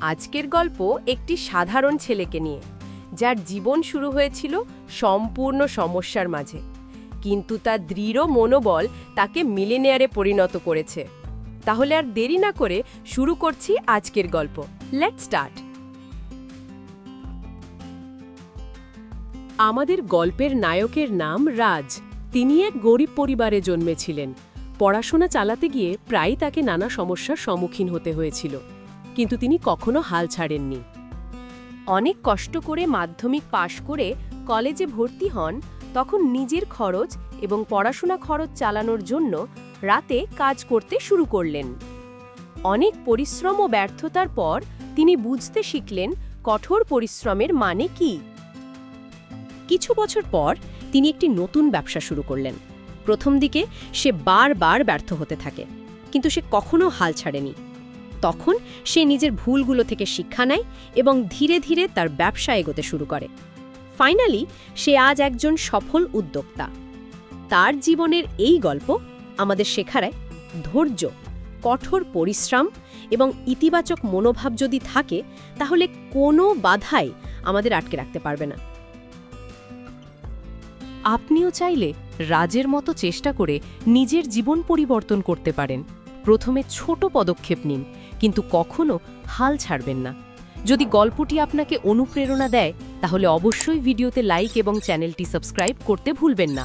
আজকের গল্প একটি সাধারণ ছেলেকে নিয়ে, যার জীবন শুরু হয়েছিল সম্পূর্ণ সমস্যার মাঝে। কিন্তু তার দৃঢ় মনোবল তাকে মিলেনিয়ারে পরিণত করেছে। তাহলে আর দেরি না করে শুরু করছি আজকের গল্প। লেট স্টার্ট আমাদের গল্পের নায়কের নাম রাজ। তিনি এক গরিব পরিবারে জন্মেছিলেন। পড়াশোনা চালাতে গিয়ে প্রায়ই তাকে নানা সমস্যার সম্মুখীন হতে হয়েছিল। কিন্তু তিনি কখনো হাল ছাড়েননি। অনেক কষ্ট করে মাধ্যমিক পাশ করে কলেজে ভর্তি হন, তখন নিজের খরচ এবং পড়াশোনা খরচ চালানোর জন্য রাতে কাজ করতে শুরু করলেন। অনেক পরিশ্রম ও ব্যর্থতার পর তিনি বুঝতে শিখলেন কঠোর পরিশ্রমের মানে কি। কিছু বছর পর তিনি একটি নতুন ব্যবসা শুরু করলেন। প্রথম দিকে সে বারবার ব্যর্থ হতে থাকে, কিন্তু সে কখনো হাল ছাড়েনি। তখন সে নিজের ভুলগুলো থেকে শিক্ষা নেয় এবং ধীরে ধীরে তার ব্যবসা এগোতে শুরু করে। ফাইনালি সে আজ একজন সফল উদ্যোক্তা। তার জীবনের এই গল্প আমাদের শেখায় ধৈর্য, কঠোর পরিশ্রম এবং ইতিবাচক মনোভাব যদি থাকে, তাহলে কোনো বাধাই আমাদের আটকে রাখতে পারবে না। আপনিও চাইলে রাজের মতো চেষ্টা করে নিজের জীবন পরিবর্তন করতে পারেন। প্রথমে ছোট পদক্ষেপ নিন, কিন্তু কখনো হাল ছাড়বেন না। যদি গল্পটি আপনাকে অনুপ্রেরণা দেয়, তাহলে অবশ্যই ভিডিওতে লাইক এবং চ্যানেলটি সাবস্ক্রাইব করতে ভুলবেন না।